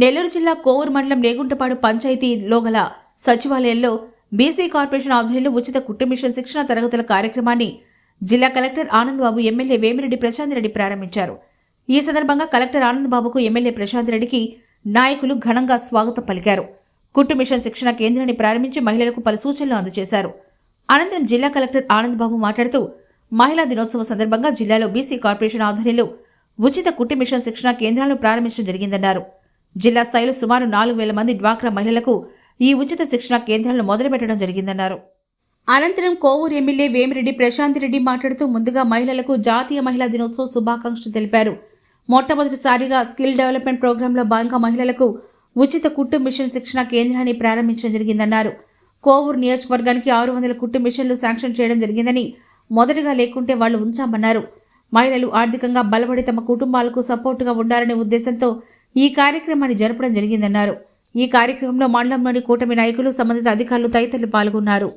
నెల్లూరు జిల్లా కోవూరు మండలం నేగుంటపాడు పంచాయతీలో గల సచివాలయంలో బీసీ కార్పొరేషన్ ఆధ్వర్యంలో ఉచిత కుట్టు మిషన్ శిక్షణ తరగతుల కార్యక్రమాన్ని జిల్లా కలెక్టర్ ఆనందబాబు ఎమ్మెల్యే వేమిరెడ్డి ప్రశాంత్ రెడ్డి ప్రారంభించారు. ఈ సందర్భంగా కలెక్టర్ ఆనందబాబుకు ఎమ్మెల్యే ప్రశాంత్ రెడ్డికి నాయకులు ఘనంగా స్వాగతం పలికారు. కుట్టు మిషన్ శిక్షణ కేంద్రాన్ని ప్రారంభించి మహిళలకు పలు సూచనలు అందజేశారు. అనంతరం జిల్లా కలెక్టర్ ఆనందబాబు మాట్లాడుతూ మహిళా దినోత్సవం సందర్భంగా జిల్లాలో బీసీ కార్పొరేషన్ ఆధ్వర్యంలో ఉచిత కుట్టు మిషన్ శిక్షణ కేంద్రాలను ప్రారంభించడం జరిగిందన్నారు. జిల్లా స్థాయిలో సుమారు నాలుగు వేల మంది డ్వాక్రా మహిళలకు ఈ ఉచిత శిక్షణ కేంద్రాలను మొదలుపెట్టడం జరిగిందన్నారు. అనంతరం కోవూరు ఎమ్మెల్యే వేమిరెడ్డి ప్రశాంత్ రెడ్డి మాట్లాడుతూ ముందుగా మహిళలకు జాతీయ మహిళా దినోత్సవ శుభాకాంక్షలు తెలిపారు. మొట్టమొదటిసారిగా స్కిల్ డెవలప్మెంట్ ప్రోగ్రాంలో భాగంగా మహిళలకు ఉచిత కుట్టు మిషన్ శిక్షణ కేంద్రాన్ని ప్రారంభించడం జరిగిందన్నారు. కోవూరు నియోజకవర్గానికి ఆరు వందల కుట్టు మిషన్లు శాంక్షన్ చేయడం జరిగిందని మొదటగా లేకుంటే వాళ్ళు ఉంచామన్నారు. మహిళలు ఆర్థికంగా బలపడి తమ కుటుంబాలకు సపోర్టుగా ఉండాలనే ఉద్దేశంతో ఈ కార్యక్రమాన్ని జరపడం జరిగిందన్నారు. ఈ కార్యక్రమంలో మండలంలోని కూటమి నాయకులు సంబంధిత అధికారులు తదితరులు పాల్గొన్నారు.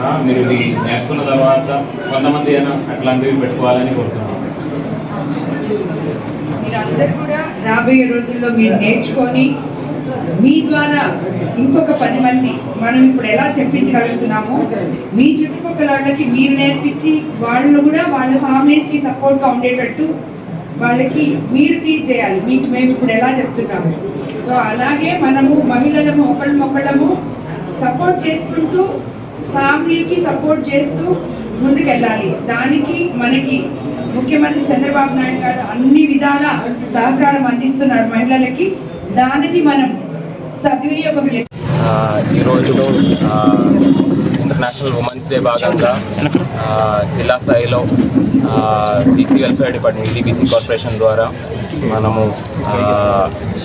ఆ, మీరు ఇది నేర్చుకున్న తర్వాత కొంతమంది అయినా అట్లాంటివి పెట్టుకోవాలని కోరుతున్నాను మీరందరూ కూడా రాబోయే రోజుల్లో మీరు నేర్చుకొని మీ ద్వారా ఇంకొక పది మంది మనం ఇప్పుడు ఎలా చెప్పించగలుగుతున్నామో మీ చుట్టుపక్కల వాళ్ళకి మీరు నేర్పించి వాళ్ళు కూడా వాళ్ళ ఫ్యామిలీస్కి సపోర్ట్గా ఉండేటట్టు వాళ్ళకి మీరు టీచ్ చేయాలి. మీకు మేము ఇప్పుడు ఎలా చెప్తున్నాము? సో అలాగే మనము మహిళలము ఒకళ్ళము ఒకళ్ళము సపోర్ట్ చేసుకుంటూ ఫ్యామిలీకి సపోర్ట్ చేస్తూ ముందుకెళ్ళాలి. దానికి మనకి ముఖ్యమంత్రి చంద్రబాబు నాయుడు గారు అన్ని విధాల సహకారం అందిస్తున్నారు మహిళలకి. దానిని మనం సద్వినియోగం ఈరోజు ఇంటర్నేషనల్ ఉమెన్స్ డే భాగంగా జిల్లా స్థాయిలో BC welfare department EDBC corporation ద్వారా మనము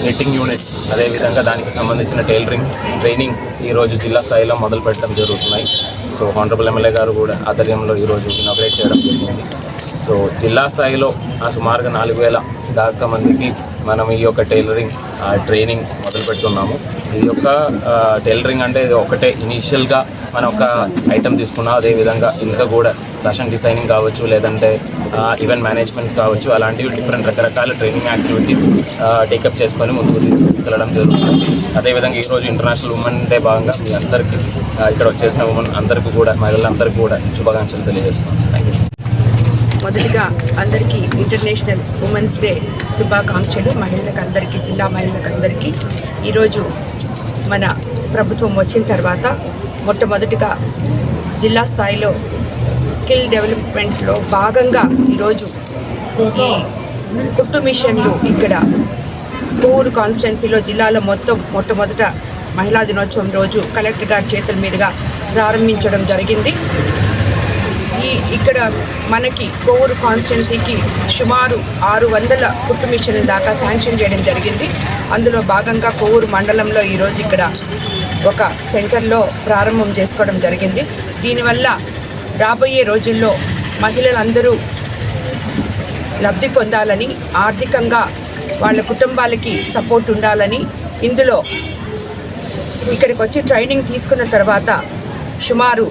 నెట్టింగ్ యూనిట్స్ అదేవిధంగా దానికి సంబంధించిన టైలరింగ్ ట్రైనింగ్ ఈరోజు జిల్లా స్థాయిలో మొదలు పెట్టడం జరుగుతున్నాయి. సో హానరబుల్ ఎమ్మెల్యే గారు కూడా ఆధ్వర్యంలో ఈరోజు ఇనాగ్రేట్ చేయడం జరిగింది. సో జిల్లా స్థాయిలో ఆ సుమారుగా నాలుగు వేల దాకా మందికి మనం ఈ యొక్క టైలరింగ్ ట్రైనింగ్ మొదలు పెడుతున్నాము. ఇది యొక్క టైలరింగ్ అంటే ఇది ఒకటే ఇనీషియల్గా మనం ఒక ఐటెం తీసుకున్నాం అదేవిధంగా ఇంకా కూడా ఫ్యాషన్ డిజైనింగ్ కావచ్చు లేదంటే ఈవెంట్ మేనేజ్మెంట్స్ కావచ్చు అలాంటివి డిఫరెంట్ రకరకాల ట్రైనింగ్ యాక్టివిటీస్ టేకప్ చేసుకొని ముందుకు తీసుకెళ్ళడం జరుగుతుంది. అదేవిధంగా ఈరోజు ఇంటర్నేషనల్ ఉమెన్ డే భాగంగా మీ అందరికీ ఇక్కడ వచ్చేసిన ఉమెన్ అందరికీ కూడా మహిళలందరికీ కూడా శుభాకాంక్షలు తెలియజేస్తున్నాను థ్యాంక్ యూ మొదటిగా అందరికీ ఇంటర్నేషనల్ ఉమెన్స్ డే శుభాకాంక్షలు. మహిళలకు అందరికీ జిల్లా మహిళలకు అందరికీ ఈరోజు మన ప్రభుత్వం వచ్చిన తర్వాత మొట్టమొదటిగా జిల్లా స్థాయిలో స్కిల్ డెవలప్మెంట్లో భాగంగా ఈరోజు ఈ కుట్టు మిషన్లు ఇక్కడ కోవూరు కాన్స్టిట్యున్సీలో జిల్లాలో మొత్తం మొట్టమొదట మహిళా దినోత్సవం రోజు కలెక్టర్ గారి చేతుల మీదుగా ప్రారంభించడం జరిగింది. ఇక్కడ మనకి కోవూరు కాన్స్టిట్యున్సీకి సుమారు ఆరు వందల కుట్టు మిషన్ల దాకా శాంక్షన్ చేయడం జరిగింది. అందులో భాగంగా కోవూరు మండలంలో ఈరోజు ఇక్కడ ఒక సెంటర్లో ప్రారంభం చేసుకోవడం జరిగింది. దీనివల్ల రాబోయే రోజుల్లో మహిళలందరూ లబ్ధి పొందాలని ఆర్థికంగా వాళ్ళ కుటుంబాలకి సపోర్ట్ ఉండాలని ఇందులో ఇక్కడికి వచ్చి ట్రైనింగ్ తీసుకున్న తర్వాత సుమారు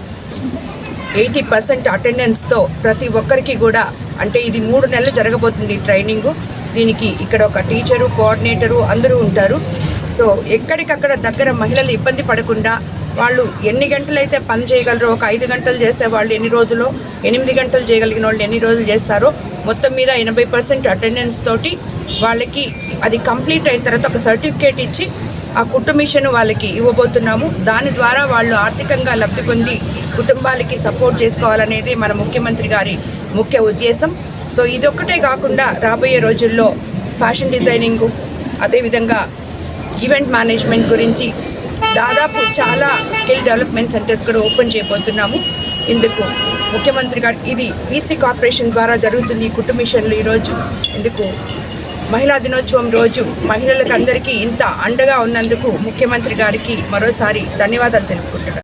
ఎయిటీ పర్సెంట్ అటెండెన్స్తో ప్రతి ఒక్కరికి కూడా అంటే ఇది మూడు నెలలు జరగబోతుంది ట్రైనింగ్ ట్రైనింగు. దీనికి ఇక్కడ ఒక టీచరు కోఆర్డినేటరు అందరూ ఉంటారు. సో ఎక్కడికక్కడ దగ్గర మహిళలు ఇబ్బంది పడకుండా వాళ్ళు ఎన్ని గంటలైతే పని చేయగలరో ఒక ఐదు గంటలు చేసే వాళ్ళు ఎన్ని రోజులు ఎనిమిది గంటలు చేయగలిగిన వాళ్ళు ఎన్ని రోజులు చేస్తారో మొత్తం మీద ఎనభై పర్సెంట్ అటెండెన్స్ తోటి వాళ్ళకి అది కంప్లీట్ అయిన తర్వాత ఒక సర్టిఫికేట్ ఇచ్చి ఆ కుట్టు మిషన్ వాళ్ళకి ఇవ్వబోతున్నాము. దాని ద్వారా వాళ్ళు ఆర్థికంగా లబ్ధి పొంది కుటుంబాలకి సపోర్ట్ చేసుకోవాలనేది మన ముఖ్యమంత్రి గారి ముఖ్య ఉద్దేశం. సో ఇదొక్కటే కాకుండా రాబోయే రోజుల్లో ఫ్యాషన్ డిజైనింగు అదేవిధంగా ఈవెంట్ మేనేజ్మెంట్ గురించి దాదాపు చాలా స్కిల్ డెవలప్మెంట్ సెంటర్స్ కూడా ఓపెన్ చేయబోతున్నాము. ఇందుకు ముఖ్యమంత్రి గారు ఇది బీసీ కార్పొరేషన్ ద్వారా జరుగుతుంది ఈ కుటుంబ మిషన్లు ఈరోజు. ఇందుకు మహిళా దినోత్సవం రోజు మహిళలకు అందరికీ ఇంత అండగా ఉన్నందుకు ముఖ్యమంత్రి గారికి మరోసారి ధన్యవాదాలు తెలుపుకుంటున్నాను.